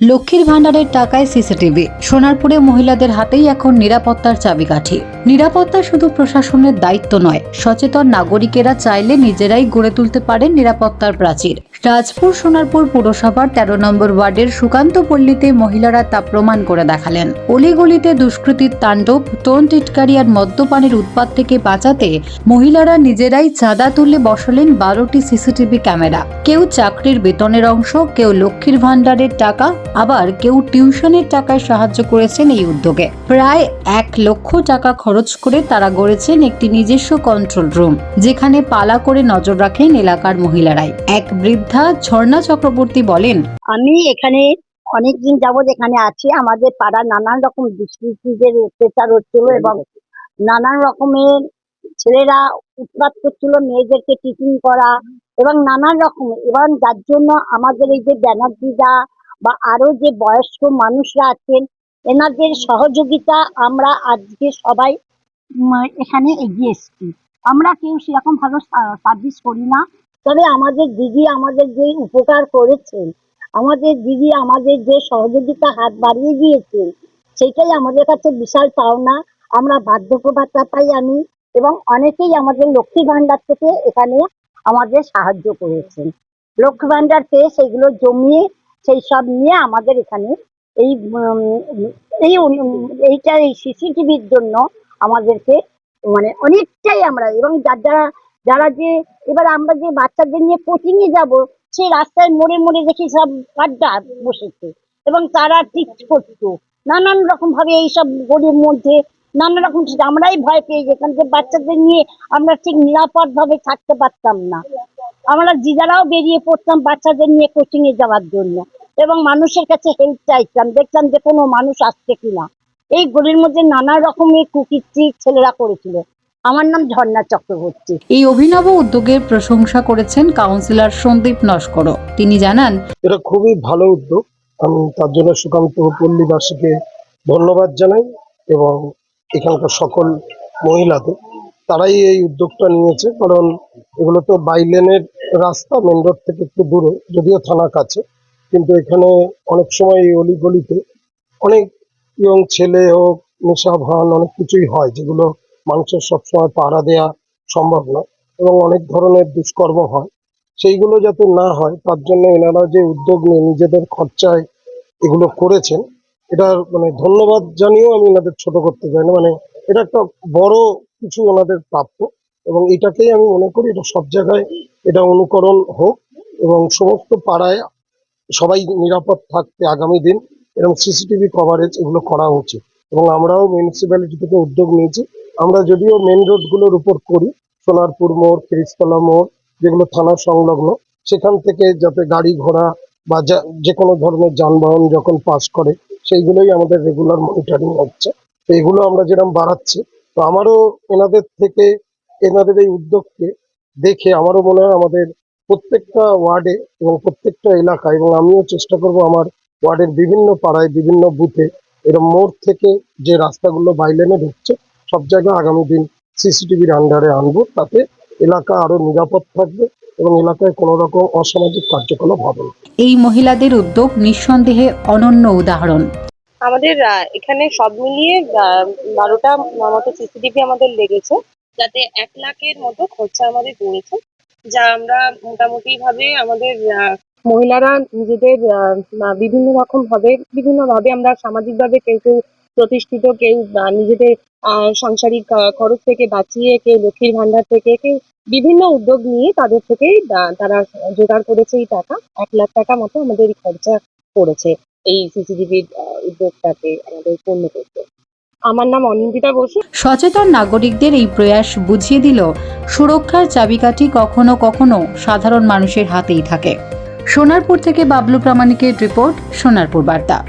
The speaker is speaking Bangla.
লক্ষ্মীর ভাণ্ডারের টাকায় সিসিটিভি। সোনারপুরে মহিলাদের হাতেই এখন নিরাপত্তার চাবিকাঠি। নিরাপত্তা শুধু প্রশাসনের দায়িত্ব নয়, সচেতন নাগরিকেরা চাইলে নিজেরাই গড়ে তুলতে পারেন নিরাপত্তার প্রাচীর। রাজপুর সোনারপুর পুরসভার তেরো নম্বর ওয়ার্ডের সুকান্ত পল্লীতে মহিলারা তা প্রমাণ করে দেখালেন। অলিগলিতে দুষ্কৃতির তাণ্ডব টোন টিটকারি আর মদ্যপানের উৎপাত থেকে বাঁচাতে মহিলারা নিজেরাই চাঁদা তুলে বসালেন বারোটি সিসিটিভি ক্যামেরা। কেউ চাকরির বেতনের অংশ, কেউ লক্ষ্মীর ভাণ্ডারের টাকা, আবার কেউ টিউশনের টাকায় সাহায্য করেছেন এই উদ্যোগে। প্রায় এক লক্ষ টাকা খরচ করে তারা গড়েছেন একটি নিজস্ব কন্ট্রোল রুম যেখানে পালা করে নজর রাখেন এলাকার মহিলারাই। এক বৃদ্ধা ঝর্ণা চক্রবর্তী বলেন, আমি এখানে অনেকদিন যাবৎ এখানে আছি। আমাদের পাড়ার নানান রকম দুষ্কৃতীদের অত্যাচার হচ্ছিল এবং নানান রকমের ছেলেরা উৎপাত করছিল, মেয়েদেরকে টিচিং করা এবং নানান রকম। এবং যার জন্য আমাদের এই যে ব্যানার্জিরা বা আরও যে বয়স্ক মানুষরা আছেন এনাদের সহযোগিতা আমরা আজকে সবাই এখানে এগিয়ে এসেছি। আমরা কেউ সেরকম ভালো সার্ভিস করি না। তবে আমাদের দিদি আমাদের যে উপকার করেছেন, আমাদের দিদি আমাদের যে সহযোগিতা হাত বাড়িয়ে দিয়েছেন, সেটাই আমাদের কাছে বিশাল পাওনা। আমরা বার্ধক্য ভাতা পাই আমি এবং অনেকেই আমাদের লক্ষ্মী ভান্ডার থেকে এখানে আমাদের সাহায্য করেছেন। লক্ষ্মী ভান্ডার পেয়ে সেগুলো জমিয়ে সেই সব নিয়ে আমাদের এখানে এই এই এইটা, এই সিসিটিভির জন্য আমাদেরকে মানে অনেকটাই আমরা, এবং যার যারা যারা যে, এবার আমরা যে বাচ্চাদের নিয়ে কোচিং এ যাব, সেই রাস্তায় মোড়ে মোড়ে দেখি সব আড্ডা বসেছে, এবং তারা টিচ করতো। নানান রকম ভাবে এইসব গলির মধ্যে নানা রকম আমরাই ভয় পেয়ে যেতাম যে বাচ্চাদের নিয়ে আমরা ঠিক নিরাপদ ভাবে থাকতে পারতাম না। আমরা দিদারাও বেরিয়ে পড়তাম বাচ্চাদের নিয়ে কোচিং এ যাওয়ার জন্য। এবং মানুষের কাছে হেল্প চাইতাম। দেখতাম যে কোনো মানুষ আসছে কিনা। এই গলির মধ্যে নানা রকমের কুকিচ্ছি ছেলেরা করেছিল। আমার নাম ঝর্ণা চক্রবর্তী। এই অভিনব উদ্যোগের প্রশংসা করেছেন কাউন্সিলর সন্দীপ নস্কর তিনি জানান এটা খুবই ভালো উদ্যোগ। আমি তার জন্য সুকান্ত পল্লীবাসীকে ধন্যবাদ জানাই এবং এখানকার সকল মহিলাদের তারাই এই উদ্যোগটা নিয়েছে। কারণ এগুলো তো বাইলেনের রাস্তা মেন রোড থেকে একটু দূরে যদিও থানা কাছে। কিন্তু এখানে অনেক সময় এই অলিগলিতে অনেক ইয়ং ছেলে হোক নেশা ভান অনেক কিছুই হয় যেগুলো মানুষের সবসময় পাহারা দেওয়া সম্ভব নয় এবং অনেক ধরনের দুষ্কর্ম হয়। সেইগুলো যাতে না হয়, তার জন্য এনারা যে উদ্যোগ নিয়ে নিজেদের খরচায় এগুলো করেছেন, এটার মানে ধন্যবাদ জানিয়েও আমি এনাদের ছোট করতে চাই না। মানে এটা একটা বড় কিছু ওনাদের প্রাপ্য এবং এটাকেই আমি মনে করি এটা সব জায়গায় এটা অনুকরণ হোক এবং সমস্ত পাড়ায় সবাই নিরাপদ থাকতে আগামী দিন এরকম সিসিটিভি কভারেজ এগুলো করা উচিত। এবং আমরাও মিউনিসিপ্যালিটি থেকে উদ্যোগ নিয়েছি। আমরা যদিও মেন রোডগুলোর উপর করি সোনারপুর মোড় খিরিস্তলা মোড়, যেগুলো থানা সংলগ্ন, সেখান থেকে যাতে গাড়ি ঘোড়া বা যে কোনো ধরনের যানবাহন যখন পাস করে, সেইগুলোই আমাদের রেগুলার মনিটরিং হচ্ছে। তো এগুলো আমরা যেরকম বাড়াচ্ছি, তো আমারও এনাদের থেকে, এনাদের এই উদ্যোগকে দেখে আমারও মনে হয় আমাদের প্রত্যেকটা ওয়ার্ডে এবং প্রত্যেকটা এলাকায় এবং আমিও চেষ্টা করব আমার ওয়ার্ডের বিভিন্ন পাড়ায় বিভিন্ন বুথে এরকম মোড় থেকে যে রাস্তাগুলো বাইলেনে ঢুকছে সব জায়গায় আগামী দিন সিসিটিভির আন্ডারে আনব তাতে এলাকা আরও নিরাপদ থাকবে এবং এলাকায় কোনো রকম অসামাজিক কার্যকলাপ হবে না। এই মহিলাদের উদ্যোগ নিঃসন্দেহে অনন্য উদাহরণ। আমাদের আহ, এখানে সব মিলিয়ে আহ, বারোটা মতো সিসিটিভি আমাদের লেগেছে যাতে এক লাখের মতো খরচা আমাদের পড়েছে যা আমরা মোটামুটি ভাবে আমাদের মহিলারা নিজেদের বিভিন্ন রকম ভাবে, বিভিন্ন ভাবে আমরা সামাজিক ভাবে কেউ কেউ প্রতিষ্ঠিত, কেউ নিজেদের সাংসারিক খরচ থেকে বাঁচিয়ে, কেউ লক্ষ্মীর ভান্ডার থেকে, কেউ বিভিন্ন উদ্যোগ নিয়ে তাদের থেকে তারা জোগাড় করেছে এই টাকা। এক লাখ টাকা মতো আমাদের খরচা পড়েছে এই সিসিটিভির উদ্যোগটাকে আমাদের পূর্ণ করতে। আমার নাম অনিন্দিতা বসু। সচেতন নাগরিকদের এই প্রয়াস বুঝিয়ে দিল, সুরক্ষার চাবিকাঠি কখনো কখনো সাধারণ মানুষের হাতেই থাকে। সোনারপুর থেকে বাবলু প্রামাণিকের রিপোর্ট, সোনারপুর বার্তা।